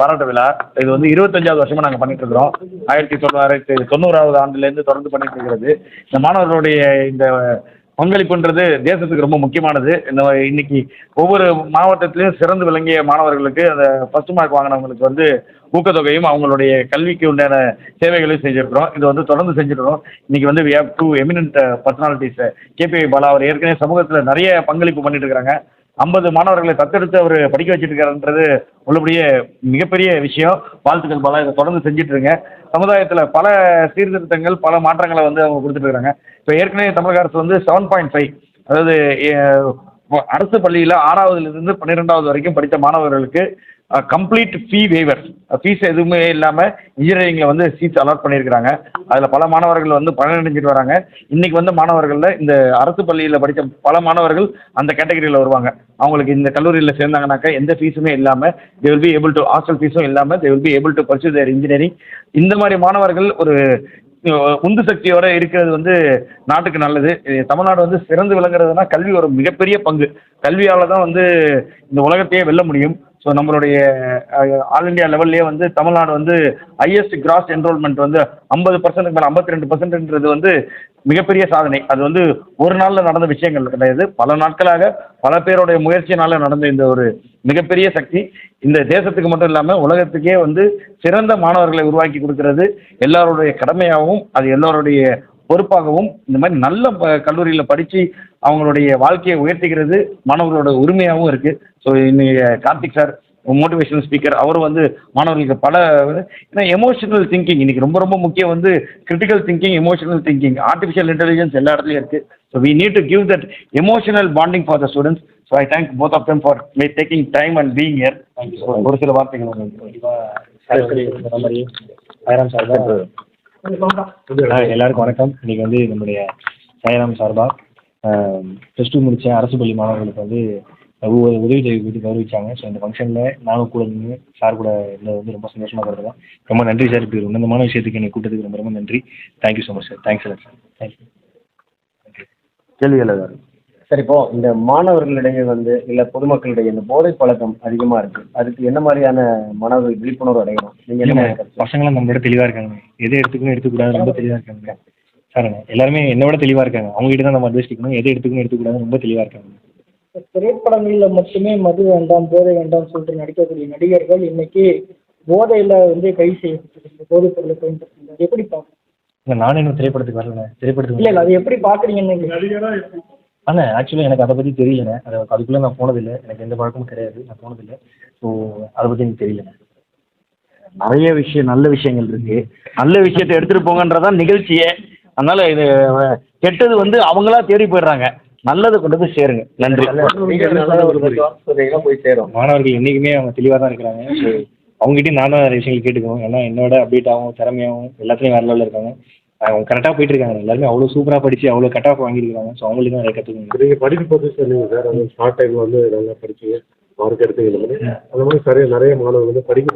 பாராட்டு விழா. இது வந்து இருபத்தஞ்சாவது வருஷமா நாங்கள் பண்ணிட்டு இருக்கிறோம். ஆயிரத்தி தொள்ளாயிரத்தி தொண்ணூறாவது ஆண்டுலேருந்து தொடர்ந்து பண்ணிட்டு இருக்கிறது. இந்த மாணவர்களுடைய இந்த பங்களிப்புன்றது தேசத்துக்கு ரொம்ப முக்கியமானது. இந்த இன்னைக்கு ஒவ்வொரு மாவட்டத்திலையும் சிறந்து விளங்கிய மாணவர்களுக்கு அந்த ஃபர்ஸ்ட் மார்க் வாங்கினவங்களுக்கு வந்து ஊக்கத்தொகையும் அவங்களுடைய கல்விக்கு உண்டான சேவைகளையும் செஞ்சிருக்கிறோம். இது வந்து தொடர்ந்து செஞ்சிருக்கிறோம். இன்னைக்கு வந்து we have two eminent personalities K P I Bala அவர் ஏற்கனவே சமூகத்தில் நிறைய பங்களிப்பு பண்ணிட்டு இருக்கிறாங்க. ஐம்பது மாணவர்களை தத்தெடுத்து அவர் படிக்க வச்சுருக்காருன்றது உள்ளபடியே மிகப்பெரிய விஷயம். வாழ்த்துக்கள் பாலா. இதை தொடர்ந்து செஞ்சுட்டு சமுதாயத்தில் பல சீர்திருத்தங்கள் பல மாற்றங்களை வந்து அவங்க கொடுத்துட்ருக்காங்க. இப்போ ஏற்கனவே தமிழக அரசு வந்து செவன் பாயிண்ட் ஃபைவ் அதாவது அரசு பள்ளியில் ஆறாவதுலேருந்து பன்னிரெண்டாவது வரைக்கும் படித்த மாணவர்களுக்கு கம்ப்ளீட் ஃபீ வேவர் ஃபீஸ் எதுவுமே இல்லாமல் இன்ஜினியரிங்கில் வந்து சீட்ஸ் அலாட் பண்ணியிருக்கிறாங்க அதில் பல மாணவர்கள் வந்து பலனடைஞ்சிட்டு வராங்க. இன்றைக்கி வந்து மாணவர்களில் இந்த அரசு பள்ளியில் படித்த பல மாணவர்கள் அந்த கேட்டகரியில் வருவாங்க. அவங்களுக்கு இந்த கல்லூரியில் சேர்ந்தாங்கனாக்கா எந்த ஃபீஸுமே இல்லாமல் they will be able to hostel ஃபீஸும் இல்லாமல் they will be able to pursue their engineering இந்த மாதிரி மாணவர்கள் ஒரு உந்து சக்தியோட இருக்கிறது வந்து நாட்டுக்கு நல்லது. தமிழ்நாடு வந்து சிறந்து விளங்குறதுனா கல்வி ஒரு மிகப்பெரிய பங்கு. கல்வியால் தான் வந்து இந்த உலகத்தையே வெல்ல முடியும். ஸோ நம்மளுடைய ஆல் இந்தியா லெவல்லே வந்து தமிழ்நாடு வந்து ஹையஸ்ட் கிராஸ் என்ரோல்மெண்ட் வந்து ஐம்பது பர்சன்ட் மேலே ஐம்பத்தி ரெண்டு பர்சன்ட்ன்றது வந்து மிகப்பெரிய சாதனை. அது வந்து ஒரு நாளில் நடந்த விஷயங்கள் கிடையாது. பல நாட்களாக பல பேருடைய முயற்சியினால நடந்த இந்த ஒரு மிகப்பெரிய சக்தி. இந்த தேசத்துக்கு மட்டும் இல்லாமல் உலகத்துக்கே வந்து சிறந்த மாணவர்களை உருவாக்கி கொடுக்கிறது. எல்லாருடைய கடமையாகவும் அது எல்லோருடைய பொறுப்பாகவும் இந்த மாதிரி நல்ல கல்லூரியில படித்து அவங்களுடைய வாழ்க்கையை உயர்த்திக்கிறது மாணவர்களோட உரிமையாகவும் இருக்குது ஸோ இன்னைக்கு கார்த்திக் சார் மோட்டிவேஷனல் ஸ்பீக்கர் அவர் வந்து மாணவர்களுக்கு பல ஏன்னா எமோஷனல் திங்கிங் இன்னைக்கு ரொம்ப ரொம்ப முக்கியம் வந்து critical thinking emotional thinking artificial intelligence எல்லா இடத்துலையும் இருக்குது so we need to give that emotional bonding for the students so I thank both of them for my taking time and being here ஒரு சில வார்த்தைகள். சார்பா ஆ, எல்லாருக்கும் வணக்கம். இன்னைக்கு வந்து நம்முடைய சாய்ராம் சார்பா ப்ளஸ் டூ முடிச்ச அரசு பள்ளி மாணவர்களுக்கு வந்து ஒவ்வொரு உதவி தொகை கொடுத்து கௌரவிச்சாங்க. ஸோ இந்த ஃபங்க்ஷனில் நானும் கூட நின்று சார் கூட இருந்தது வந்து ரொம்ப சந்தோஷமாக கருதுறோம் ரொம்ப நன்றி சார். இப்படி ஒரு உன்னதமான விஷயத்துக்கு என்னை கூட்டத்துக்கு ரொம்ப ரொம்ப நன்றி. Thank you so much sir thanks sir thank you கேள்வி ஏதாவது சரி இப்போ இந்த மாணவர்களிடையே வந்து இல்ல பொதுமக்களிடையே இந்த போதை பழக்கம் அதிகமா இருக்கு. அதுக்கு என்ன மாதிரியான மாணவர்கள் விழிப்புணர்வு அடையணும்? நீங்க என்ன? பசங்களாம் நம்ம விட தெளிவாக இருக்காங்க. எதை எடுத்துக்கணும் எடுத்துக்கூடாது ரொம்ப தெளிவாக இருக்காங்க. சாருங்க எல்லாருமே என்னை விட தெளிவாக இருக்காங்க. அவங்க கிட்ட தான் நம்ம அட்வைஸ் கேட்கணும். எதை எடுத்துக்கணும் எடுத்துக்கூடாது ரொம்ப தெளிவாக இருக்காங்க. திரைப்படங்களில் மட்டுமே மது வேண்டாம் போதை வேண்டாம் சொல்லிட்டு நடிக்கக்கூடிய நடிகர்கள் இன்னைக்கு போதையில வந்து கைது செய்யப்பட்டிருக்கு போதைப் பொருளை பயன்படுத்துறது அது எப்படி பார்க்கணும் நானும் இன்னும் திரைப்படத்துக்கு வரல திரைப்படத்துக்கு இல்ல இல்ல அது எப்படி பாக்குறீங்கன்னு அண்ணா ஆக்சுவலாக எனக்கு அதை பற்றி தெரியலண்ணே. அதை அதுக்குள்ளே நான் போனதில்லை. எனக்கு எந்த பழக்கமும் கிடையாது. நான் போனதில்லை. ஸோ அதை பற்றி எனக்கு தெரியலண்ணே. நிறைய விஷயம் நல்ல விஷயங்கள் இருக்கு. நல்ல விஷயத்தை எடுத்துட்டு போங்கன்றதான் நிகழ்ச்சியே. அதனால இது கெட்டது வந்து அவங்களா தேடி போயிடுறாங்க. நல்லதை கொண்டு போய் சேருங்க. நன்றி. போய் சேரும். மாணவர்கள் என்றைக்குமே அவங்க தெளிவாக தான் இருக்கிறாங்க. ஸோ அவங்ககிட்டயும் நானும் நிறைய விஷயங்கள் கேட்டுக்கணும் ஏன்னா என்னோட அப்டேட் ஆகும் திறமையாகவும் எல்லாத்துலேயும் வேறு லெவலில் இருக்காங்க. அவங்க கரெக்டாக போயிட்டு இருக்காங்க எல்லாருமே அவ்வளோ சூப்பராக படித்து அவ்வளோ கட் ஆஃப் வாங்கியிருக்காங்க ஸோ அவங்களுக்கு தான் நிறைய கற்றுக்கணும் நீங்கள் படிப்பு பற்றி சொன்னீங்க சார் அந்த ஷார்ட் டைமில் வந்து நல்லா படிச்சீங்க. மார்க் மாதிரி அந்த மாதிரி சரியா நிறைய மாணவர்கள் வந்து படிக்க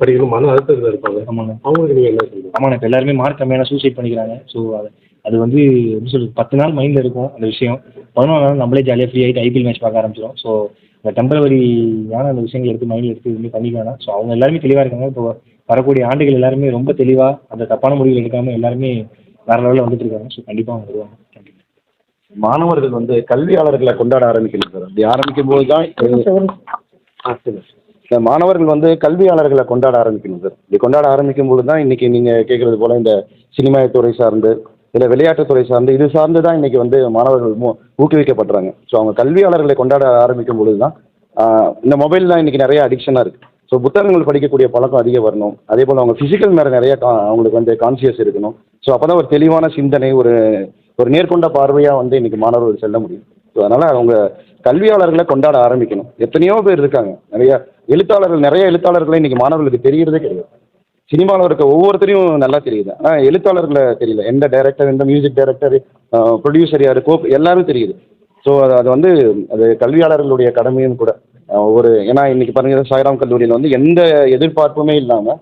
படிக்கணும். மன அழுத்தத்தில் இருப்பாங்க. ஆமாங்க. அவங்களுக்கு நீங்கள் என்ன சொல்லுங்கள் ஆமாண்ணா இப்போ எல்லாருமே மார்க் கம்மியான சூசைட் பண்ணிக்கிறாங்க. ஸோ அது அது வந்து எப்படி சொல்றது? பத்து நாள் மைண்டில் இருக்கும் அந்த விஷயம். பதினொன்று நாள் நம்மளே ஜாலியாக ஃப்ரீ ஆகிட்டு ஐபிஎல் மேட்ச் பார்க்க ஆரம்பிச்சிடும் ஸோ அந்த டெம்பரவரியான அந்த விஷயங்கள் எடுத்து மைண்டில் எடுத்து இது பண்ணிக்க வேணாம் ஸோ அவங்க எல்லாருமே தெளிவாக இருக்காங்க. இப்போ வரக்கூடிய ஆண்டுகள் எல்லாருமே ரொம்ப தெளிவாக அந்த தப்பான முடிவுகள் எடுக்காமல் எல்லாருமே வேறு லெவலில் வந்துட்டு இருக்காங்க. ஸோ கண்டிப்பாக அவங்க வருவாங்க. கண்டிப்பாக மாணவர்கள் வந்து கல்வியாளர்களை கொண்டாட ஆரம்பிக்கணும் சார். அப்படி ஆரம்பிக்கும் போது தான் இந்த மாணவர்கள் வந்து கல்வியாளர்களை கொண்டாட ஆரம்பிக்கணும் சார். இப்படி கொண்டாட ஆரம்பிக்கும் போது தான் இன்னைக்கு நீங்கள் கேட்குறது போல இந்த சினிமா துறை சார்ந்து இல்லை விளையாட்டுத்துறை சார்ந்து இது சார்ந்து தான் இன்னைக்கு வந்து மாணவர்கள் மூ ஊக்குவிக்கப்படுறாங்க. ஸோ அவங்க கல்வியாளர்களை கொண்டாட ஆரம்பிக்கும் பொழுது தான் இந்த மொபைல் தான் இன்னைக்கு நிறைய அடிக்ஷனாக இருக்குது ஸோ புத்தகங்கள் படிக்கக்கூடிய பழக்கம் அதிகம் வரணும். அதே போல் அவங்க ஃபிசிக்கல் மேலே நிறைய கா- அவங்களுக்கு வந்து கான்சியஸ் இருக்கணும். ஸோ அப்போ தான் ஒரு தெளிவான சிந்தனை ஒரு ஒரு நேர்கொண்ட பார்வையாக வந்து இன்னைக்கு மாணவர்கள் செல்ல முடியும். ஸோ அதனால் அவங்க கல்வியாளர்களை கொண்டாட ஆரம்பிக்கணும். எத்தனையோ பேர் இருக்காங்க. நிறைய எழுத்தாளர்கள் நிறைய எழுத்தாளர்களை இன்றைக்கி மாணவர்களுக்கு தெரிகிறதே கிடையாது. சினிமாவில் இருக்க ஒவ்வொருத்தரையும் நல்லா தெரியுது. ஆனால் எழுத்தாளர்களை தெரியல. எந்த டைரக்டர் எந்த மியூசிக் டைரக்டர் ப்ரொடியூசர் யார் கோப் எல்லாரும் தெரியுது. ஸோ அது அது வந்து அது கல்வியாளர்களுடைய கடமையும் கூட. ஒரு ஏன்னா இன்னைக்கு பாருங்க சாய்ராம் கல்லூரியில் வந்து எந்த எதிர்பார்ப்புமே இல்லாமல்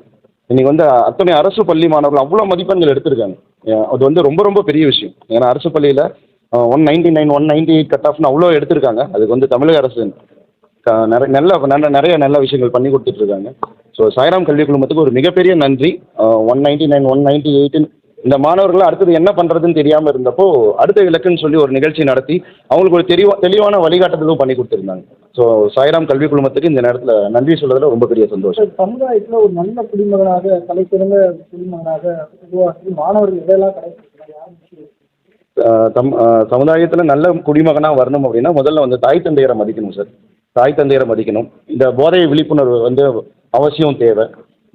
இன்னைக்கு வந்து அத்தனை அரசு பள்ளி மாணவர்கள் அவ்வளோ மதிப்பெண்கள் எடுத்திருக்காங்க. அது வந்து ரொம்ப ரொம்ப பெரிய விஷயம். ஏன்னா அரசு பள்ளியில் one ninety nine one ninety eight cut ஆஃப்னு அவ்வளோ எடுத்திருக்காங்க. அதுக்கு வந்து தமிழக அரசு க- நிறைய நல்ல நல்ல நிறைய நல்ல விஷயங்கள் பண்ணி கொடுத்துட்ருக்காங்க ஸோ சாய்ராம் கல்வி குழுமத்துக்கு ஒரு மிகப்பெரிய நன்றி. One ninety nine one ninety eighteen இந்த மாணவர்கள் அடுத்தது என்ன பண்ணுறதுன்னு தெரியாமல் இருந்தப்போ அடுத்த இலக்குன்னு சொல்லி ஒரு நிகழ்ச்சி நடத்தி அவங்களுக்கு ஒரு தெளிவா தெளிவான வழிகாட்டுதலும் பண்ணி கொடுத்துருந்தாங்க. ஸோ சாய்ராம் கல்வி குழுமத்துக்கு இந்த நேரத்தில் நன்றி சொல்றதுல ரொம்ப பெரிய சந்தோஷம். சமுதாயத்துல ஒரு நல்ல குடிமகனாக தலை சிறந்த குடிமகனாக உருவாக்கி மாணவர்கள் இதெல்லாம் கடைபிடிக்கிறாங்க? அஹ் தம் சமுதாயத்தில் நல்ல குடிமகனாக வரணும் அப்படின்னா முதல்ல வந்து தாய் தந்தையரை மதிக்கணும் சார். தாய் தந்தையரை மதிக்கணும். இந்த போதை விழிப்புணர்வு வந்து அவசியம் தேவை.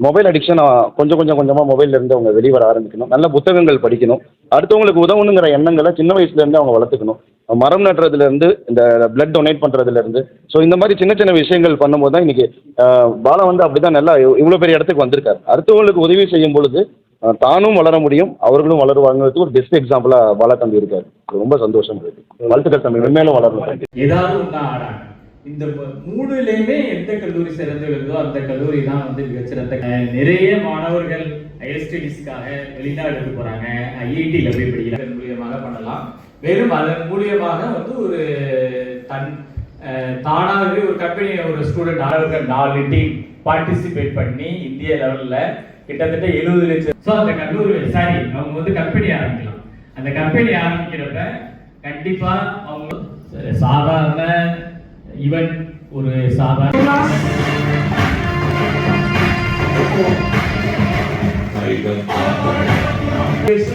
மொபைல் அடிக்ஷன் கொஞ்சம் கொஞ்சம் கொஞ்சமாக மொபைல்ல இருந்து அவங்க வெளியே வர ஆரம்பிக்கணும். நல்ல புத்தகங்கள் படிக்கணும். அடுத்தவங்களுக்கு உதவணுங்கிற எண்ணங்களை சின்ன வயசுலேருந்து அவங்க வளர்த்துக்கணும். மரம் நடுறதுலேருந்து இந்த பிளட் டொனேட் பண்ணுறதுலேருந்து ஸோ இந்த மாதிரி சின்ன சின்ன விஷயங்கள் பண்ணும்போது தான் இன்னைக்கு பாலா வந்து அப்படி தான் நல்லா இவ்வளோ பெரிய இடத்துக்கு வந்திருக்காரு. அடுத்தவங்களுக்கு உதவி செய்யும் பொழுது தானும் வளர முடியும் அவர்களும் வளருவாங்கிறதுக்கு ஒரு பெஸ்ட் எக்ஸாம்பிளாக பாலா தம்பி இருக்காரு. ரொம்ப சந்தோஷம். இருக்கு வாழ்த்துக்கள் தம்பி. மென்மேலும் வளரணும். ஏதாவது இந்த மூணுலேயுமே எந்த கல்லூரி சிறந்து வருதோ அந்த கல்லூரி தான் வந்து மிகச்சிறந்த நிறைய மாணவர்கள் ஹையர் ஸ்டடீஸ்க்காக வெளிநாடுக்கு போறாங்க. ஐஐடியில் போய் படிக்கிறாங்க. மூலியமாக பண்ணலாம். மேலும் அதன் மூலியமாக வந்து ஒரு தன் தானாகவே ஒரு கம்பெனி ஒரு ஸ்டூடெண்ட் அளவுக்கு நாலு டீம் பார்ட்டிசிபேட் பண்ணி இந்திய லெவலில் கிட்டத்தட்ட எழுபது லட்சம். ஸோ அந்த கல்லூரி சாரி அவங்க வந்து கம்பெனி ஆரம்பிக்கலாம். அந்த கம்பெனி ஆரம்பிக்கிறப்ப கண்டிப்பாக அவங்க சாதாரண ஈவன் ஒரு சாதாரண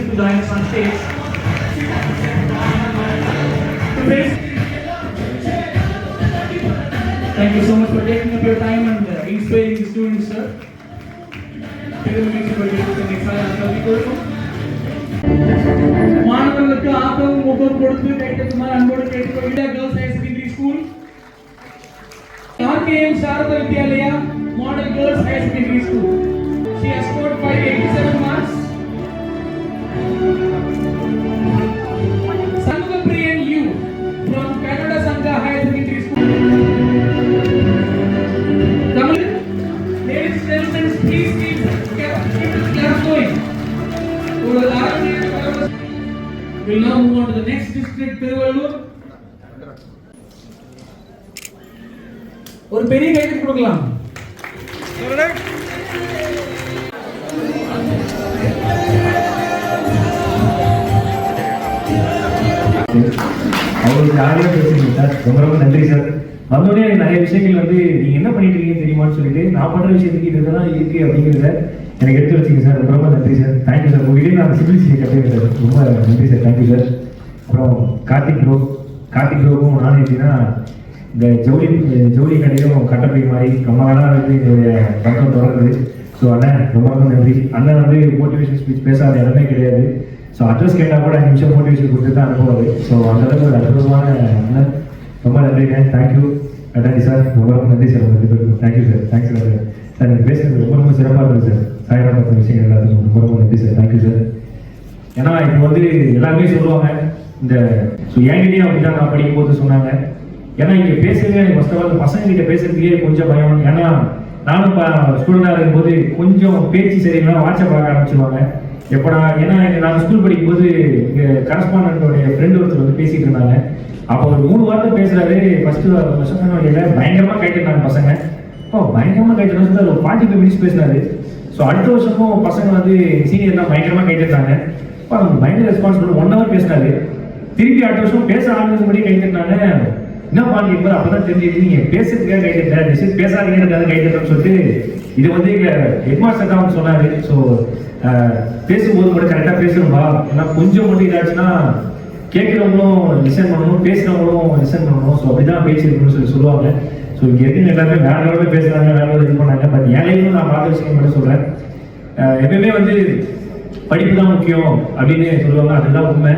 to dance on stage. Thank you so much for taking up your time and uh, inspiring the students, sir. மாணவர்களுக்கு ஆக்கவும் ஊக்கம் கொடுத்து கைத்தட்டுமாறு அன்போடு கேட்டுக்கொள்கிறேன் girls M Sharada Vidyalaya model girls high school she scored 587 marks Now move on to the next district, Tiruvallur. ஒரு பெரிய கைது கொடுக்கலாம். அவங்களுக்கு ஜாலியாக பேசுறீங்க சார். ரொம்ப ரொம்ப நன்றி சார். வந்தோடனே எனக்கு நிறைய விஷயங்கள் வந்து நீங்கள் என்ன பண்ணிட்டு இருக்கீங்க தெரியுமான்னு சொல்லிட்டு நான் பண்ணுற விஷயத்துக்கு இதுதான் இருக்கு அப்படிங்கிறத எனக்கு எடுத்து வச்சுங்க சார். ரொம்ப ரொம்ப நன்றி சார். தேங்க்யூ சார் உங்ககிட்டயே நான் சிபிலிசியை கற்றுக்கிறேன் சார். ரொம்ப நன்றி சார். தேங்க்யூ சார் அப்புறம் கார்த்திக் ப்ரோ கார்த்திக் ப்ரோக்கும் நானும் எப்படின்னா இந்த ஜவுளி ஜவுளி கடையும் கட்டப்படி மாதிரி ரொம்ப நாளாக வந்து என்னுடைய பக்கம் தொடர்ந்து ஸோ அண்ணன் ரொம்ப ரொம்ப நன்றி. அண்ணன் வந்து மோட்டிவேஷன் ஸ்பீச் பேசாத இடமே கிடையாது. ஸோ அட்ரஸ் கேட்டால் கூட அஞ்சு நிமிஷம் மோட்டிவேஷன் கொடுத்து தான் அனுப்புவார். ஸோ அந்த அளவுக்கு ஒரு அற்புதமான அண்ணன். ரொம்ப நன்றிங்க தேங்க்யூ நன்றி சார் ரொம்ப ரொம்ப நன்றி சார் உங்கள் ரெண்டு பேருக்கும். Thank you sir thanks sir sir நீங்கள் பேசுறது ரொம்ப ரொம்ப சிறப்பாக இருக்குது சார் சாயங்காலம் பத்து விஷயங்கள் எல்லாத்துக்கும் ரொம்ப ரொம்ப நன்றி சார் தேங்க்யூ சார் ஏன்னா இப்போ வந்து எல்லாருமே சொல்லுவாங்க இந்த ஸோ என்கிட்டயும் அப்படி தான் நான் படிக்கும்போது சொன்னாங்க ஏன்னா இங்கே பேசுறதே எனக்கு ஃபஸ்ட் ஆஃப் ஆல் பசங்க கிட்ட பேசுறதுக்கே கொஞ்சம் பயம். ஏன்னா நானும் இப்போ ஸ்டூடெண்டாக இருக்கும்போது கொஞ்சம் பேச்சு சரியில்லை வாட்ஸ்அப் பார்க்க ஆரம்பிச்சிருவாங்க. எப்படா ஏன்னா நான் ஸ்கூல் படிக்கும்போது இங்கே கரஸ்பாண்டோடைய ஃப்ரெண்டு ஒருத்தர் வந்து பேசிட்டு இருந்தாங்க. அப்போ ஒரு மூணு வார்த்தை பேசுறாரு. ஃபர்ஸ்ட் பசங்க வழியில் பயங்கரமாக கேட்டுருந்தாங்க பசங்க. ஓ பயங்கரமாக கேட்டுருந்தாங்க சொல்லி ஒரு ஃபார்ட்டி ஃபைவ் மினிட்ஸ் பேசினாரு. ஸோ அடுத்த வருஷமும் பசங்க வந்து சீனியர்லாம் பயங்கரமாக கேட்டுருந்தாங்க அப்போ அவங்க பயங்கர ரெஸ்பான்ஸ் பண்ணி ஒன் ஹவர் பேசினாரு. திருப்பி அடுத்த வருஷம் பேச ஆரம்பிச்சபடி கைத்தட்டினாங்க என்ன பாருங்க அப்பதான் தெரிஞ்சது நீங்க பேசுறதுக்காக கைத்தட்ட டிசைன் பேசாதீங்கிறதுக்காக கைத்தட்டன்னு சொல்லிட்டு இது வந்து எங்க ஹெட்மாஸ்டர் தான் சொன்னாரு. ஸோ பேசும்போது மட்டும் கரெக்டாக பேசணும்பா ஏன்னா கொஞ்சம் மட்டும் இதாச்சுன்னா கேட்குறவங்களும் லிசன் பண்ணணும் பேசுறவங்களும் லிசன் பண்ணணும். ஸோ அப்படிதான் பேசியிருக்கணும்னு சொல்லி சொல்லுவாங்க. ஸோ இங்கே இருக்கு எல்லாருமே வேற லெவலில் பேசுறாங்க வேற லெவலில் இது பண்ணாங்க பட் என் நான் பார்த்த விஷயம் மட்டும் சொல்கிறேன் அஹ் எப்பயுமே வந்து படிப்பு தான் முக்கியம் அப்படின்னு சொல்லுவாங்க. அதுதான் உண்மை.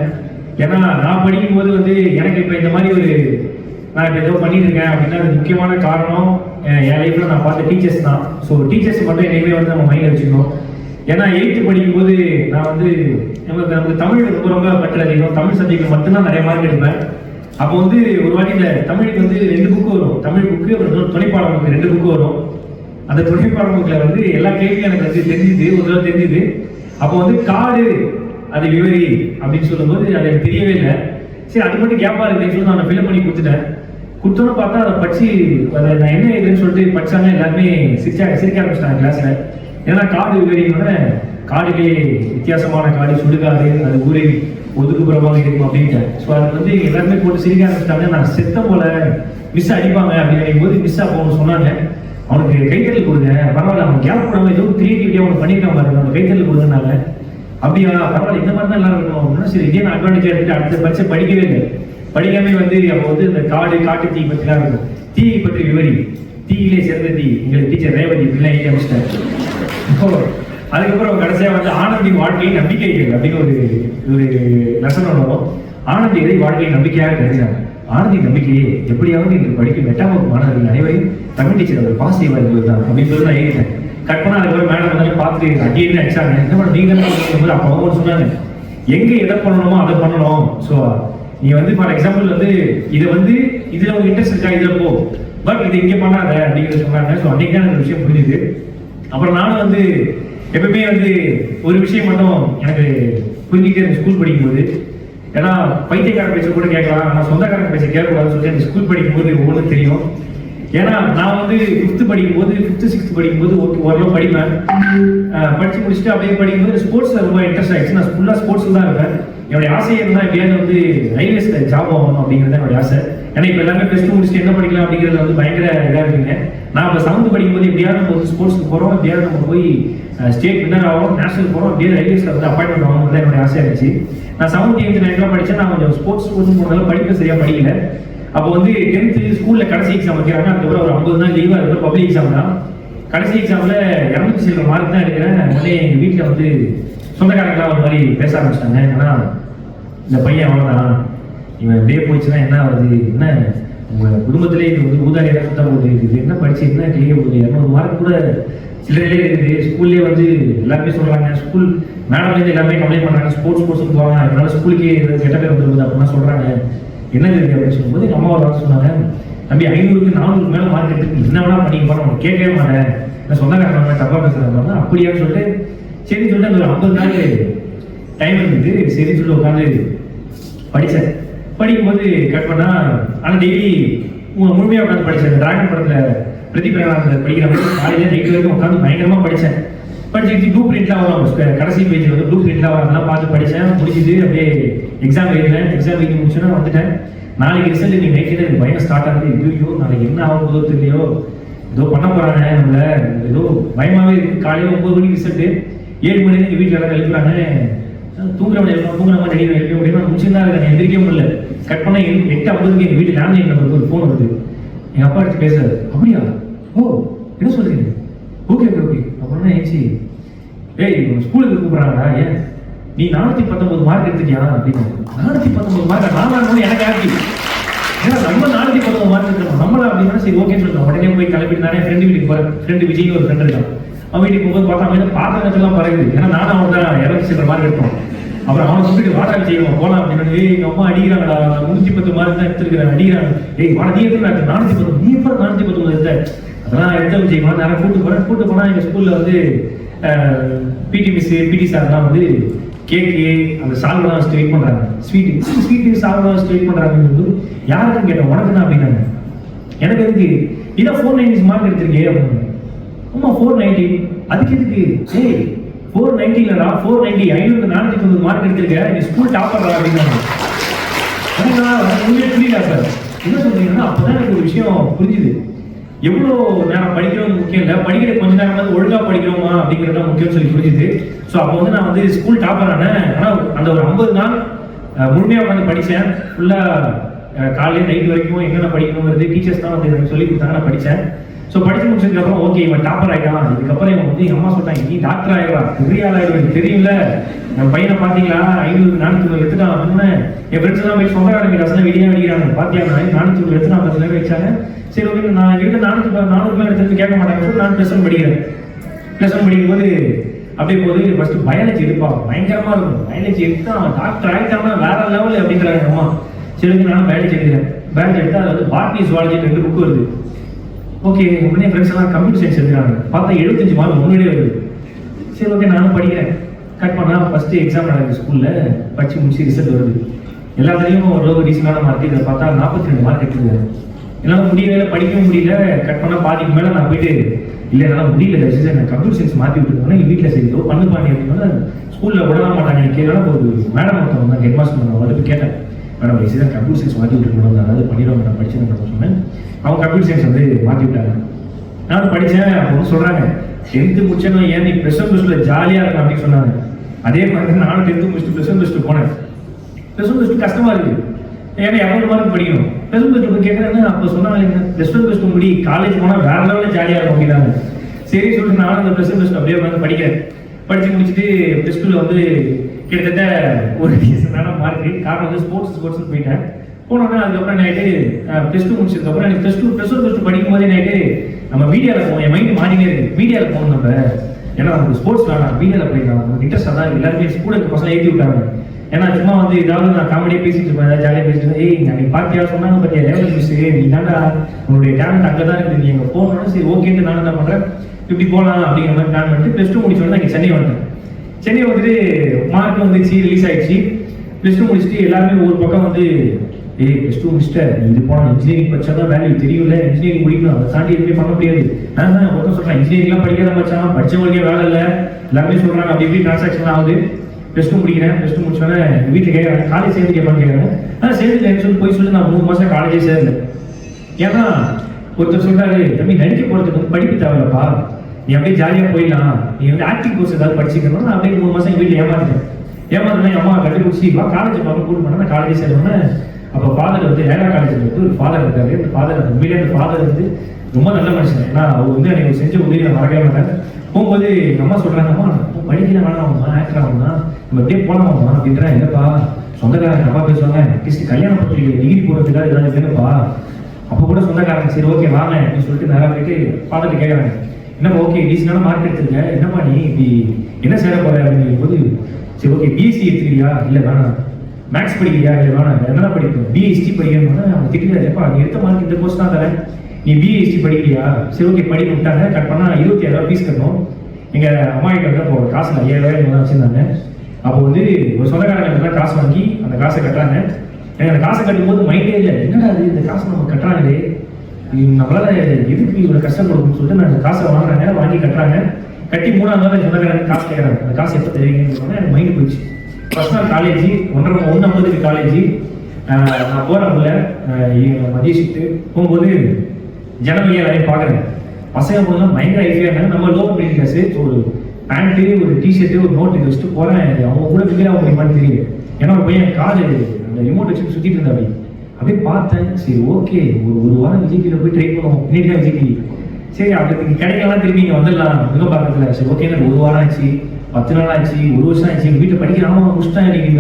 ஏன்னா நான் படிக்கும்போது வந்து எனக்கு இப்போ இந்த மாதிரி ஒரு நான் இப்போ ஏதோ பண்ணிட்டு இருக்கேன் அப்படின்னா அது முக்கியமான காரணம் என் லைஃப்பில் நான் பார்த்த டீச்சர்ஸ் தான். ஸோ டீச்சர்ஸ் மட்டும் என்னையுமே வந்து நம்ம மைண்டில் வச்சுக்கணும் ஏன்னா எயித்து படிக்கும்போது நான் வந்து நமக்கு நமக்கு தமிழ் ரொம்ப ரொம்ப பற்று அதிகம். தமிழ் சப்ஜெக்ட் மட்டும்தான் நிறைய மார்க் எடுப்பேன். அப்போ வந்து ஒரு வாட்டி இந்த தமிழுக்கு வந்து ரெண்டு புக்கு வரும். தமிழ் புக்கு அப்புறம் துணைப்பாடம் புக்கு ரெண்டு புக்கு வரும். அந்த துணைப்பாடம் புக்கில் வந்து எல்லா கேள்வியும் எனக்கு வந்து தெரிஞ்சுது ஒரு தடவை தெரிஞ்சுது. அப்போ வந்து காடு அது விவரி அப்படின்னு சொல்லும்போது அது எனக்கு தெரியவே இல்லை. சரி அது மட்டும் கேப்பாக இருக்குன்னு சொல்லி நான் ஃபில்அப் பண்ணி கொடுத்துட்டேன். கொடுத்தோன்னு பார்த்தா அதை படிச்சு அதை நான் என்ன இதுன்னு சொல்லிட்டு படிச்சாங்க எல்லாருமே சிரிச்சா சிரிக்க ஆரம்பிச்சிட்டாங்க கிளாஸ்ல ஏன்னா காடு விவரிங்கன்னு காடிலே வித்தியாசமான காடு சுடுகாடு அது ஊரே ஒதுக்குப்புறமாக இருக்கும் அப்படின்ட்டு. ஸோ அது வந்து எல்லாருமே போட்டு சிரிக்க ஆரம்பிச்சிட்டாங்க. நான் செத்த போல மிஸ் அடிப்பாங்க அப்படின்னு போது மிஸ் அப்போ சொன்னாங்க. அவனுக்கு கைத்தறல் கொடுங்க. பரவாயில்ல அவன் கேப் போடாம ஏதோ கிரியேட்டிவிட்டியா அவனுக்கு பண்ணிருக்கான் பாருங்க அவனுக்கு கைத்தறல் கொடுங்கனால அப்படியா? பரவாயில்ல இந்த மாதிரி தான் எல்லாரும் இருக்கணும். அப்படின்னா சரி இதே நான் அட்வான்டேஜ் எடுத்துட்டு அடுத்த பட்ச படிக்கவே இல்லை. படிக்காம வந்து அப்போ வந்து இந்த காடு காட்டு தீ பற்றிலாம் இருக்கும். தீயை பற்றி விவரி. தீயிலே சிறந்த தீ. எங்களுக்கு டீச்சர் ரேவதி இப்படிலாம் எழுதி அமைச்சிட்டாரு அதுக்கப்புறம் கடைசியாக வந்து ஆனந்தி வாழ்க்கை நம்பிக்கைகள் அப்படின்னு ஒரு ஒரு லெசன் வரும். ஆனந்தி எதை வாழ்க்கை நம்பிக்கையாக கருதினார் ஆனந்தி நம்பிக்கையே எப்படியாவது எங்களுக்கு படிக்கும் எட்டாம் வகுப்பு மாணவர்கள் அனைவரையும் தமிழ் டீச்சர் அவர் பாசிட்டிவா இருந்தது தான் அப்படின்னு சொல்லி நான் எழுதிட்டேன். கட் பண்ணா அதுக்கப்புறம் மேடம் வந்தாலும் பார்த்துட்டு அடியே அடிச்சாங்க. என்ன பண்ண நீங்க அப்போ அவங்க சொன்னாங்க. எங்க எதை பண்ணணுமோ அதை பண்ணணும். ஸோ நீ வந்து ஃபார் எக்ஸாம்பிள் வந்து இதை வந்து இதில் ஒரு இன்ட்ரெஸ்ட் இருக்கா இதில் போ. பட் இது இங்கே பண்ணாத அப்படிங்கிற சொன்னாங்க. ஸோ அன்னைக்கு தான் எனக்கு விஷயம் புரிஞ்சுது. அப்புறம் நானும் வந்து எப்பவுமே வந்து ஒரு விஷயம் மட்டும் எனக்கு புரிஞ்சுக்கிட்டே ஸ்கூல் படிக்கும்போது. ஏன்னா பைத்தியக்காரன் பேச கூட கேட்கலாம். ஆனால் சொந்தக்காரன் பேச கேட்கக்கூடாதுன்னு சொல்லி எனக்கு ஸ்கூல் படிக்கும்போது ஒவ்வொன்றும் தெரியும். ஏன்னா நான் வந்து ஃபிஃப்த்து படிக்கும்போது ஃபிஃப்த்து சிக்ஸ்த் படிக்கும்போது ஓகே ஓரளவு படிப்பேன். படித்து முடிச்சுட்டு அப்படியே படிக்கும்போது ஸ்போர்ட்ஸில் ரொம்ப இன்ட்ரெஸ்ட் ஆகிடுச்சு நான் ஃபுல்லாக ஸ்போர்ட்ஸில் தான் இருப்பேன். என்னுடைய ஆசை என்ன எப்படியாவது வந்து ரயில்வேஸில் ஜாப் ஆகணும் அப்படிங்கிறது என்னுடைய ஆசை. ஏன்னா இப்போ எல்லாமே ப்ளஸ் டூ முடிச்சுட்டு என்ன படிக்கலாம் அப்படிங்கிறது வந்து பயங்கர இதாக இருக்குங்க. நான் இப்போ செவன்த் படிக்கும்போது எப்படியாவது நம்ம வந்து ஸ்போர்ட்ஸ்க்கு போகிறோம் எப்படியாவது நம்ம போய் ஸ்டேட் வின்னர் ஆகணும் நேஷனல் போகிறோம் அப்படியே ரயில்வேஸில் வந்து அப்பாயின்மெண்ட் ஆகணும் தான் என்னுடைய ஆசையாக இருந்துச்சு. நான் செவன்த் எயித்து நைன்லாம் படித்தேன் நான் கொஞ்சம் ஸ்போர்ட்ஸ் ஸ்போர்ட்ஸ் போனதால படிப்பு சரியாக படிக்கல. அப்போ வந்து டென்த்து ஸ்கூலில் கடைசி எக்ஸாம் வைக்கிறாங்க. அதுக்கப்புறம் ஒரு ஐம்பது நாள் லீவாக இருக்கும் பப்ளிக் எக்ஸாம் தான். கடைசி எக்ஸாமில் இரநூத்தி சில மார்க் தான் எடுக்கிறேன். உடனே எங்கள் வீட்டில் வந்து சொந்தக்காரங்களாம் ஒரு மாதிரி பேச ஆரம்பிச்சிட்டாங்க. ஏன்னா இந்த பையன் அவ்வளோதான் இவன் இப்படியே போயிடுச்சுன்னா என்ன ஆகுது? என்ன உங்கள் குடும்பத்திலே இது வந்து ஊதாரி சுத்தம் போகுது. இது என்ன படிச்சு என்ன கிளிய போகுது? இரநூறு மார்க் கூட சில்லறையிலே இருக்குது. ஸ்கூல்லேயே வந்து எல்லாருமே சொல்கிறாங்க ஸ்கூல் மேடம்லேருந்து எல்லாமே கம்ப்ளைண்ட் பண்ணுறாங்க ஸ்போர்ட்ஸ் ஸ்போர்ட்ஸ் போவாங்க. அதனால ஸ்கூலுக்கே கெட்ட பேர் வந்துருக்குது அப்படின்னா சொல்கிறாங்க என்ன இது அப்படின்னு சொல்லும்போது எங்கள் அம்மா ஒரு சொன்னாங்க தம்பி ஐநூறுக்கு நானூறுக்கு மேலே மார்க் எடுத்து என்ன வேணா பண்ணிக்க நம்ம கேட்கவே மாட்டேன். நான் சொந்தக்காரங்க தப்பா பேசுறாங்க அப்படியான்னு சொல்லிட்டு சரின்னு சொல்லிட்டு அந்த ஒரு ஐம்பது நாள் டைம் இருந்தது சரின்னு சொல்லி உட்காந்து படித்தேன். படிக்கும்போது கட் பண்ணால் ஆனால் டெய்லி முழுமையாக உட்காந்து படித்தேன். டிராகன் படத்தில் பிரதீப் படிக்கிற மாதிரி காலையில் நைட்டு வரைக்கும் உட்காந்து பயங்கரமாக படித்தேன். படிச்சுட்டு ப்ளூ பிரிண்ட்லாம் வரும். கடைசி பேஜில் வந்து ப்ளூ பிரிண்ட்லாம் வரும். அதெல்லாம் பார்த்து படித்தேன் முடிச்சுது அப்படியே எக்ஸாம் எழுதினேன் எக்ஸாம் எழுதி முடிச்சுன்னா வந்துட்டேன். நாளைக்கு ரிசல்ட் நீங்கள் நைட்டில் எனக்கு பயம் ஸ்டார்ட் ஆகுது. ஐயோ நாளைக்கு என்ன ஆகும் போதோ தெரியலையோ. ஏதோ பண்ண போகிறாங்க நம்மள. ஏதோ பயமாகவே இருக்குது காலையில் ஒம்பது மணிக்கு ரிசல்ட் ஏழு மணி எங்கள் வீட்டில் எல்லாரும் எழுப்புறாங்க. தூங்குறவன் எழுப்பணும் தூங்குறவன் ரெடி எழுப்ப முடியும்? நான் இருக்கேன் எந்திரிக்கவே முடியல. கட் பண்ண எட்டு எட்டு ஐம்பதுக்கு எங்கள் வீட்டு லேண்ட்லைன் நம்பருக்கு ஒரு ஃபோன் வருது. எங்கள் அப்பா எடுத்து பேசுறாரு. அப்படியா? ஓ என்ன சொல்கிறீங்க ஓகே ஓகே ஓகே அப்புறம் ஏச்சி ஏய் இவன் ஸ்கூலுக்கு கூப்பிடுறாங்கடா ஏன் நீ நானூத்தி பத்தொன்பது மார்க் எடுத்துக்கியா அப்படின்னு. நானூத்தி பத்தொன்பது மார்க் நான் எனக்கு ஆச்சு ஏன்னா நம்ம நானூத்தி பத்தொன்பது மார்க் எடுத்துக்கணும் நம்மள அப்படின்னா சரி ஓகே சொல்லுவோம் உடனே போய் கிளம்பிட்டு நானே ஃப்ரெண்டு வீட்டுக்கு போறேன். ஃப்ரெண்டு விஜய் ஒரு ஃப்ரெண்டு இருக்கான். அவன் வீட்டுக்கு போகும்போது பார்த்தா அவன் பாத்திரத்தெல்லாம் பறகுது ஏன்னா நானும் அவன் தான் இரநூத்தி சில மார்க் எடுத்தோம். அப்புறம் அவனை கூப்பிட்டு வாடகை செய்வோம் போலாம். அப்படின்னு ஏய் எங்க அம்மா அடிக்கிறாங்கடா. முன்னூத்தி பத்து மார்க் தான் எடுத்துருக்கிறேன் அடிக்கிறாங்க. ஏய் வாடகை நீ எடுத்து நானூத்தி பத்து நீ எப்போ நானூத்தி பத்தொன்பது எடுத்த? அதெல்லாம் எடுத்த விஜய். நேரம் கூட்டு போறேன். கூட்டு போனா எங்க ஸ்கூல்ல வந்து பிடி மிஸ் பிடி சார்லாம் வந்து கேக்கு அந்த சால்வெல்லாம் வச்சு வெயிட் பண்றாங்க. ஸ்வீட் ஸ்வீட்டு சால்வெல்லாம் வச்சு வெயிட் பண்றாங்க யாருக்கும் கேட்டேன் உனக்கு தான் அப்படின்னாங்க. எனக்கு எதுக்கு? இதான் ஃபோர் நைன்டிஸ் மார்க் எடுத்திருக்கே அப்படின்னு. ஆமா ஃபோர் நைன்டி அதுக்கு எதுக்கு? ஏய் ஃபோர் நைன்டி இல்லைடா ஃபோர் நைன்டி ஐநூறு நானூத்தி தொண்ணூறு மார்க் எடுத்திருக்கேன் நீ ஸ்கூல் டாப்பர்டா அப்படின்னாங்க. எனக்கு நான் புரியல சார் என்ன சொல்றீங்கன்னா அப்பதான் எனக்கு ஒரு விஷயம் புரிஞ்சுது. எவ்வளோ நேரம் படிக்கிறோம்? முக்கியம் இல்லை. படிக்கிற கொஞ்ச நேரம் வந்து ஒழுங்காக படிக்கிறோமா அப்படிங்கிறது தான் முக்கியம் சொல்லி புரிஞ்சுது. ஸோ அப்போ வந்து நான் வந்து ஸ்கூல் டாப்பர் ஆனேன். ஆனால் அந்த ஒரு ஐம்பது நாள் முழுமையாக வந்து படித்தேன் ஃபுல்லாக காலையில் நைட் வரைக்கும் என்னென்ன படிக்கணுங்கிறது டீச்சர்ஸ் தான் வந்து எனக்கு சொல்லி கொடுத்தாங்க. நான் படித்தேன் ஸோ படிச்சு முடிச்சதுக்கப்புறம் ஓகே இவன் டாப்பர் ஆயிட்டான். இதுக்கப்புறம் இவன் வந்து எங்கள் அம்மா சொல்லிட்டாங்க நீ டாக்டர் ஆகிடலாம் பெரிய ஆள் ஆயிடுவா என் பையனை பார்த்தீங்களா? ஐநூறு நானூற்றி எடுத்துட்டான். அப்படின்னு என் ஃப்ரெண்ட்ஸ் எல்லாம் போய் சொந்தக்காரங்க ரசனை வெளியே அடிக்கிறாங்க பார்த்தியா நான் நானூற்றி தொண்ணூறு எடுத்து நான் பத்து பேர் வச்சாங்க. சரி ஓகே நான் இருக்க நானூற்றி நானூறு பேர் எடுத்து கேட்க மாட்டாங்க. நான் ப்ளஸ் ஒன் படிக்கிறேன். ப்ளஸ் ஒன் படிக்கும்போது அப்படியே போது ஃபர்ஸ்ட் பயாலஜி எடுப்பா பயங்கரமா இருக்கும். பயாலஜி எடுத்தா டாக்டர் ஆகிட்டாங்கன்னா வேற லெவல் அப்படின்றாங்க அம்மா. சரி okay, நானும் பயாலஜி எடுக்கிறேன். பயாலஜி எடுத்தால் அது வந்து பாட்னி சுவாலஜி ரெண்டு புக் வருது. ஓகே உடனே ஃப்ரெண்ட்ஸ் எல்லாம் கம்ப்யூட்டர் சயின்ஸ் எடுக்கிறாங்க பார்த்தா எழுபத்தஞ்சு மார்க் முன்னாடியே வருது. சரி ஓகே நானும் படிக்கிறேன். கட் பண்ணால் ஃபஸ்ட்டு எக்ஸாம் நடக்குது ஸ்கூலில் படித்து முடிச்சு ரிசல்ட் வருது. எல்லாத்துலேயும் ஓரளவு ரீசனான மார்க் இதை பார்த்தா நாற்பத்தி ரெண்டு மார்க் எடுத்துருக்காரு. என்னால் முடியவே படிக்கவும் முடியல. கட் பண்ணால் பாதிக்கு மேலே நான் போயிட்டு இல்லை என்னால் முடியல தயவுசெய்து எனக்கு கம்ப்யூட்டர் சயின்ஸ் மாற்றி விட்டுருக்கோன்னா வீட்டில் சரி ஏதோ பண்ணு பாண்டி அப்படின்னா ஸ்கூலில் விட மாட்டாங்க. எனக்கு கேட்கலாம் ஒரு மேடம் ஒருத்தவங்க தான் ஹெட் மாஸ்டர் நான் வந்து கேட்டேன். மேடம் தயவுசெய்து கம்ப்யூட்டர் சயின்ஸ் மாற்றி விட்டுருக்கணும் அதாவது பண்ணிடுவாங்க நான் படிச்சிருக்கேன் சொன்னேன். அவங்க கம்ப்யூட்டர் சயின்ஸ் வந்து மாற்றி விட்டாங்க. நான் படித்தேன் அவங்க சொல்கிறாங்க டென்த்து முடிச்சேன்னு ஏன் நீ ப்ளஸ் ஒன் ப்ளஸ் டூவில் ஜாலியாக இருக்கும் அப்படின்னு சொன்னாங்க. அதே மாதிரி தான் நானும் டென்த்து முடிச்சுட்டு ப்ளஸ் ஒன் ப்ளஸ் டூ போனேன். ப்ளஸ் ஒன் ப்ளஸ் டூ கஷ்டமாக இருக்குது ஏன்னா எவ்வளோ மார்க் படிக்கணும்? ப்ளஸ் ஒன் ப்ளஸ் டூ கேட்குறேன்னு அப்போ சொன்னாங்க ப்ளஸ் ஒன் ப்ளஸ் டூ முடி காலேஜ் போனால் வேற லெவலில் ஜாலியாக இருக்கும் அப்படின்னாங்க. சரி சொல்லிட்டு நானும் அந்த ப்ளஸ் ஒன் ப்ளஸ் டூ அப்படியே உட்காந்து படிக்கிறேன். படித்து முடிச்சுட்டு ப்ளஸ் டூவில் வந்து கிட்டத்தட்ட ஒரு டீசெண்டான மார்க்கு காரணம் வந்து ஸ்போர்ட்ஸ் ஸ்போர்ட்ஸ்னு போயிட்டேன். போனோன்னா அதுக்கப்புறம் நைட்டு ப்ளஸ் டூ முடிச்சதுக்கப்புறம் எனக்கு plus two plus one plus two படிக்கும் போதே நைட்டு நம்ம மீடியாவில் போவோம். என் மைண்ட் மாறினே இருக்கு. மீடியாவில் போகணும் நம்ம. ஏன்னா நமக்கு ஸ்போர்ட்ஸ் வேணாம். மீடியாவில் போயிடலாம். நமக்கு இன்ட்ரெஸ்ட் அதான். எல்லாருமே ஸ்கூலுக்கு பசங்க ஏற்றி விட்டாங்க. ஏன்னா சும்மா வந்து ஏதாவது நான் காமெடியாக பேசிட்டு இருப்பேன். ஏதாவது ஜாலியாக பேசிட்டு ஏய் நீ பார்த்தியா சொன்னாங்க பார்த்தியா லெவல் மிஸ் நீ தாண்டா உன்னுடைய டேலண்ட் அங்கே தான் இருக்குது. நீ அங்கே போகணும்னு சரி ஓகேன்னு நான் என்ன பண்ணுறேன் இப்படி போகலாம் அப்படிங்கிற மாதிரி பிளான் பண்ணிட்டு ப்ளஸ் டூ முடிச்சோடனே இங்கே சென்னை வந்தேன் சென்னை வந்துட்டு மார்க் வந்துச்சு ரிலீஸ் ஆயிடுச்சு. ப்ளஸ் டூ முடிச்சுட்டு எல்லாருமே ஒரு பக்கம் வந்து ஏய் ப்ளஸ் டூ முடிச்சிட்ட இது போனால் இன்ஜினியரிங் படிச்சா தான் வேல்யூ தெரியும்ல இன்ஜினியரிங் முடிக்கணும். அதை தாண்டி எதுவுமே பண்ண முடியாது. நான் தான் ஒருத்தர் சொல்கிறேன் இன்ஜினியரிங்லாம் படிக்காத மச்சான் படிச்சவங்களுக்கே வேலை இல்லை. எல்லாருமே சொல்கிறாங்க அப்படி இப்படி டிரான்சாக்ஷன் ஆகுது. ப்ளஸ் டூ முடிக்கிறேன். ப்ளஸ் டூ முடிச்சோன்னே வீட்டில் கேட்குறாங்க காலேஜ் சேர்ந்து கேட்பான்னு கேட்குறாங்க ஆனால் சேர்ந்து சொல்லி போய் சொல்லி நான் மூணு மாதம் காலேஜே சேரல. ஏன்னா ஒருத்தர் சொல்றாரு தம்பி நடிக்க போகிறதுக்கு வந்து படிப்பு தேவையில்லப்பா. நீ அப்படியே ஜாலியாக போயிடலாம். நீ வந்து ஆக்டிங் கோர்ஸ் ஏதாவது படிச்சுக்கணும் நான் அப்படியே மூணு மாதம் எங்க வீட்டுல ஏமாத்திட்டேன் ஏமாத்தினா என் அம்மா கண்டுபிடிச்சி வா காலேஜ் பார்க்க கூட பண்ணா காலேஜ் சேரணும்னு அப்போ ஃபாதர் வந்து ஏழா காலேஜில் வந்து ஒரு ஃபாதர் இருக்காரு? அந்த ஃபாதர் உண்மையிலே அந்த ஃபாதர் வந்து ரொம்ப நல்ல மனுஷன். ஏன்னா அவர் வந்து எனக்கு செஞ்ச உதவி நான் மறக்கவே மாட்டேன் போகும்போது எங்கள் அம்மா சொல்கிறாங்கம்மா படிக்கிற வேணாம் அம்மா ஆக்டர் ஆகும்னா நம்ம அப்படியே அம்மா? அப்படின்றா இல்லைப்பா சொந்தக்காரங்க அப்பா பேசுவாங்க அட்லீஸ்ட் கல்யாணம் பத்திரிக்கை டிகிரி போடுறதுக்காக ஏதாவது வேணும்ப்பா. அப்போ கூட சொந்தக்காரங்க சரி ஓகே வாங்க அப்படின்னு சொல்லிட்டு நேரம் போயிட்டு ஃபாதர்கிட்ட கேட்குறாங்க என்னம்மா ஓகே டீசெண்டான மார்க் எடுத்துருங்க என்னப்பா நீ இப்படி என்ன சேர போற அப்படின்னு போது சரி ஓகே பிஎஸ்சி எடுத்துக்கிறியா? இல்லை வேணாம். மேக்ஸ் படிக்கிறியா? இல்லை வேணாம். என்னதான் படிக்கணும் பிஎஸ்டி படிக்கணும்னா அவங்க திட்டியாச்சப்பா நீ எடுத்த மார்க் இந்த கோர்ஸ் தான் தரேன். நீ பிஎஸ்டி படிக்கிறியா? சரி ஓகே படிக்க விட்டாங்க. கட் பண்ணால் இருபத்தி ஏழாயிரம் ஃபீஸ் கட்டணும். எங்கள் அம்மா கிட்ட வந்து அப்போ காசு ஐயாயிரம் தான் வச்சிருந்தாங்க. அப்போ வந்து ஒரு சொந்தக்காரங்க தான் காசு வாங்கி அந்த காசை கட்டுறாங்க. எனக்கு அந்த காசை கட்டும்போது மைண்டே இல்லை. என்னடா அது இந்த காசு நம்ம கட்டுறாங்களே. நம்மளால எதுக்கு இவ்வளவு கஷ்டப்படணும்னு சொல்லிட்டு நான் காசை வாங்குறாங்க வாங்கி கட்டுறாங்க. கட்டி மூணாவது நாள் சொந்தக்காரங்க காசு கேட்கறாங்க. அந்த காசு எப்போ தெரியுங்கன்னு சொன்னா எனக்கு மைண்ட் போயிடுச்சு ஃபர்ஸ்ட் நாள் காலேஜ் ஒன்றரை ஒன்று ஐம்பதுக்கு காலேஜ் நான் போகிறப்பல மதிய ஷிஃப்ட்டு போகும்போது ஜனவரி எல்லாரையும் பார்க்குறேன். பசங்க போதெல்லாம் பயங்கர ஐடியா இருந்தாங்க. நம்ம லோ மிடில் கிளாஸ் ஒரு பேண்ட்டு ஒரு டிஷர்ட்டு ஒரு நோட் வச்சுட்டு போகிறேன் அவங்க கூட ஃபிகர் ஆக முடியுமான்னு தெரியல. ஏன்னா ஒரு பையன் காது அந்த ரிமோட் வச்சு சுற்றிட்டு இருந்தா அப்படி அப்படியே பார்த்தேன் சரி ஓகே ஒரு ஒரு வாரம் விஜய் போய் ட்ரை பண்ணுவோம் நீட்டாக தான் விஜய் சரி அப்படி கிடைக்கலாம் திரும்பி இங்கே வந்துடலாம். மிக பக்கத்தில் சரி ஓகே எனக்கு ஒரு வாரம் ஆச்சு பத்து நாள் ஆச்சு ஒரு வருஷம் ஆச்சு. எங்கள் வீட்டில் படிக்கிற ஆமாம் முடிச்சிட்டேன் எனக்கு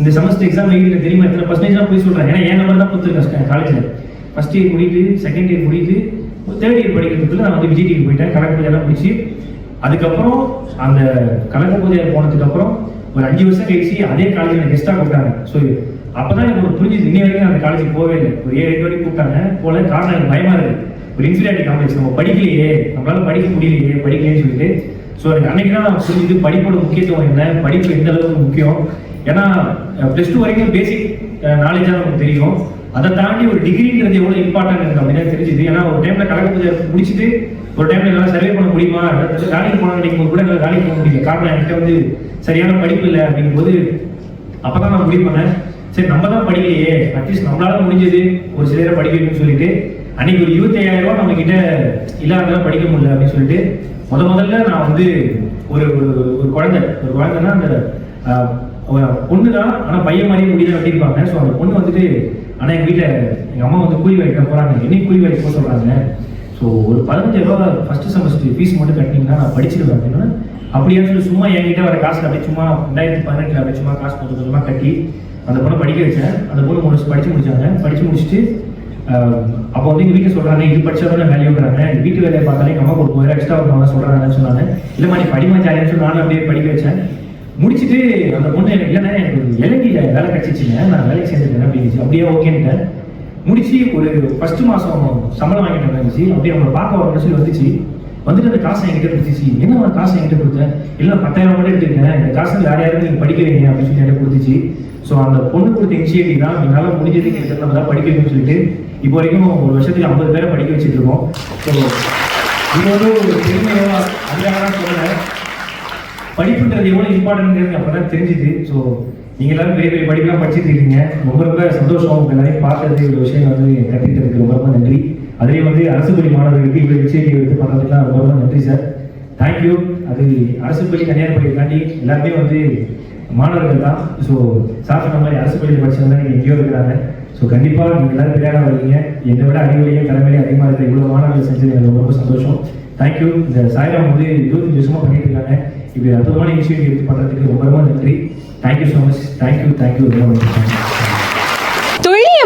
இந்த செமஸ்டர் எக்ஸாம் எழுதிட்டு தெரியுமா? எத்தனை பர்சன்டேஜ்லாம் போய் சொல்கிறேன் ஏன்னா என் நம்பர் தான் கொடுத்துருக்கேன் காலேஜில் ஃபர்ஸ்ட் இயர் முடியுது செகண்ட் இயர் முடியுது தேர்ட் இயர் படிக்கிறதுக்குள்ள நான் வந்து விஜய் டிவி போயிட்டேன். கலக்க பூஜைலாம் முடிச்சு அதுக்கப்புறம் அந்த கலக்க பூஜை ஒரு அஞ்சு வருஷம் கழிச்சு அதே காலேஜில் கெஸ்ட்டாக கூப்பிட்டாங்க. ஸோ அப்பதான் எனக்கு ஒரு புரிஞ்சுது இன்னி வரைக்கும் அந்த காலேஜுக்கு போகவே இல்லை. ஒரு ஏழு எட்டு வரைக்கும் கூப்பிட்டாங்க. போல காரணம் எனக்கு பயமா இருக்கு. ஒரு இன்ஃபீரியாரிட்டி காம்ப்ளெக்ஸ் நம்ம படிக்கலையே. நம்மளால படிக்க முடியலையே. படிக்கலையேன்னு சொல்லிட்டு. ஸோ எனக்கு அன்னைக்கு தான் நான் புரிஞ்சுது படிப்போட முக்கியத்துவம் என்ன? படிப்பு எந்த அளவுக்கு முக்கியம்? ஏன்னா ப்ளஸ் டூ வரைக்கும் பேசிக் நாலேஜாக நமக்கு தெரியும். அதை தாண்டி ஒரு டிகிரின்றது எவ்வளோ இம்பார்ட்டன்ட் இருக்கு அப்படின்னு தெரிஞ்சுது. ஏன்னா ஒரு டைம்ல கலக்க பூஜை முடிச்சுட்டு ஒரு டைம்ல எல்லாம் சர்வே பண்ண முடியுமா? வேலைக்கு போன நினைக்கும் கூட என்னால் வேலைக்கு போக முடியல. காரணம் என்கிட்ட வந்து சரியான படிப்பு இல்லை அப்படிங்கும்போது அப்பதான் நான் முடிவு பண்ணேன். சரி நம்ம தான் படிக்கலையே அட்லீஸ்ட் நம்மளால முடிஞ்சது. ஒரு சிலரை படிக்க சொல்லிட்டு அன்னைக்கு ஒரு இருபத்தி ஐயாயிரம் ரூபாய் நம்ம கிட்ட இல்லாத படிக்க முடியல அப்படின்னு சொல்லிட்டு முத முதல்ல நான் வந்து ஒரு ஒரு ஒரு குழந்தை. ஒரு குழந்தைன்னா அந்த ஒரு பொண்ணு தான் ஆனால் பையன் மாதிரியே முடியல வெட்டியிருப்பாங்க ஸோ அந்த பொண்ணு வந்துட்டு ஆனால் எங்கள் வீட்டில் எங்கள் அம்மா வந்து கூலி வேலைக்கு போகிறாங்க என்னைக்கு கூலி வேலைக்கு போக சொல்கிறாங்க ஸோ ஒரு பதினஞ்சாயிரம் ரூபா ஃபர்ஸ்ட் செமஸ்டர் ஃபீஸ் மட்டும் கட்டினீங்கன்னா நான் படிச்சிருவேன் அப்படின்னா. அப்படியே சொல்லி சும்மா என்கிட்ட வர காசு அப்படியே சும்மா ரெண்டாயிரத்தி பதினெட்டில் அப்படியே சும்மா காசு கொஞ்சம் கொஞ்சமாக கட்டி அந்த பொண்ணை படிக்க வச்சேன். அந்த பொண்ணு முடிச்சு படித்து முடிச்சாங்க. படித்து முடிச்சுட்டு அப்போ வந்து எங்கள் வீட்டில் சொல்கிறாங்க இது படித்தா தான் வேலையோங்கிறாங்க வீட்டு வேலையை பார்த்தாலே எங்கள் அம்மா ஒரு போயிரம் எக்ஸ்ட்ரா வருவாங்க சொல்கிறாங்கன்னு சொன்னாங்க. இல்லைம்மா நீ படிமா ஜாலியாக சொல்லி நானும் அப்படியே படிக்க வச்சேன். முடிச்சுட்டு அந்த பொண்ணு எனக்கு இல்லைன்னா எனக்கு இலங்கையில் வேலை கிடச்சிச்சுங்க. நான் வேலைக்கு சேர்ந்துருக்கேன் அப்படின்னு அப்படியே ஓகேன்ட்டேன் முடிச்சு ஒரு ஃபர்ஸ்ட் மாதம் சம்பளம் வாங்கிட்டு இருந்துச்சு அப்படியே அவங்களை பார்க்க வரணும்னு சொல்லி வந்துச்சு. வந்துட்டு அந்த காசை என்கிட்ட கொடுத்துச்சு என்ன அந்த காசை என்கிட்ட கொடுத்தேன்? இல்லை பத்தாயிரம் மட்டும் எடுத்துருக்கேன் இந்த காசு வேற யாரும் நீங்கள் படிக்கிறீங்க அப்படின்னு சொல்லி என்கிட்ட கொடுத்துச்சு. ஸோ அந்த பொண்ணு கொடுத்த இனிஷியேட்டிவ் தான் என்னால் முடிஞ்சது கிட்டத்தட்ட நம்ம தான் படிக்க வைக்கணும்னு சொல்லிட்டு இப்போ வரைக்கும் ஒரு வருஷத்துக்கு ஐம்பது பேரை படிக்க வச்சுட்டு இருக்கோம். ஸோ இது வந்து ஒரு பெருமையாக அதுக்காக தான் சொல்லலை. படிப்புன்றது எவ்வளோ இம்பார்ட்டன்ட்ங்கிறது அப்போ தான் தெரிஞ்சுது. ஸோ நீங்கள் எல்லாரும் பெரிய பெரிய படிப்பெல்லாம் படிச்சுட்டு இருக்கீங்க. ரொம்ப ரொம்ப சந்தோஷம். உங்கள் எல்லாரையும் பார்க்கறது ஒரு விஷயம் வந்து கற்றுக்கிட்டதுக்கு ரொம்ப ரொம்ப நன்றி. அதே வந்து அரசு பள்ளி மாணவர்களுக்கு இவ்வளோ இனிஷியேட்டிவ் எடுத்து பண்ணுறதுக்குலாம் ரொம்ப ரொம்ப நன்றி சார் தேங்க்யூ அது அரசு பள்ளி தனியார் பள்ளி தாண்டி எல்லாருமே வந்து மாணவர்கள் தான். ஸோ சார் சொன்ன மாதிரி அரசு பள்ளியில் படிச்சவங்க தான் நீங்கள் எங்கேயோ இருக்கிறாங்க. ஸோ கண்டிப்பாக நீங்கள் எல்லாரும் விளையாட வரீங்க என்னை விட அறிவுலையும் கடமையிலே அதிகமாக இருக்கிற இவ்வளோ மாணவர்கள் செஞ்சது எனக்கு ரொம்ப ரொம்ப சந்தோஷம் தேங்க்யூ இந்த சாய்ராம் வந்து இருபத்தஞ்சு வருஷமாக பண்ணிட்டு இருக்காங்க. இப்படி அற்புதமான இனிஷியேட்டிவ் எடுத்து பண்ணுறதுக்கு ரொம்ப ரொம்ப நன்றி. Thank you so much thank you thank you ரொம்ப நன்றி.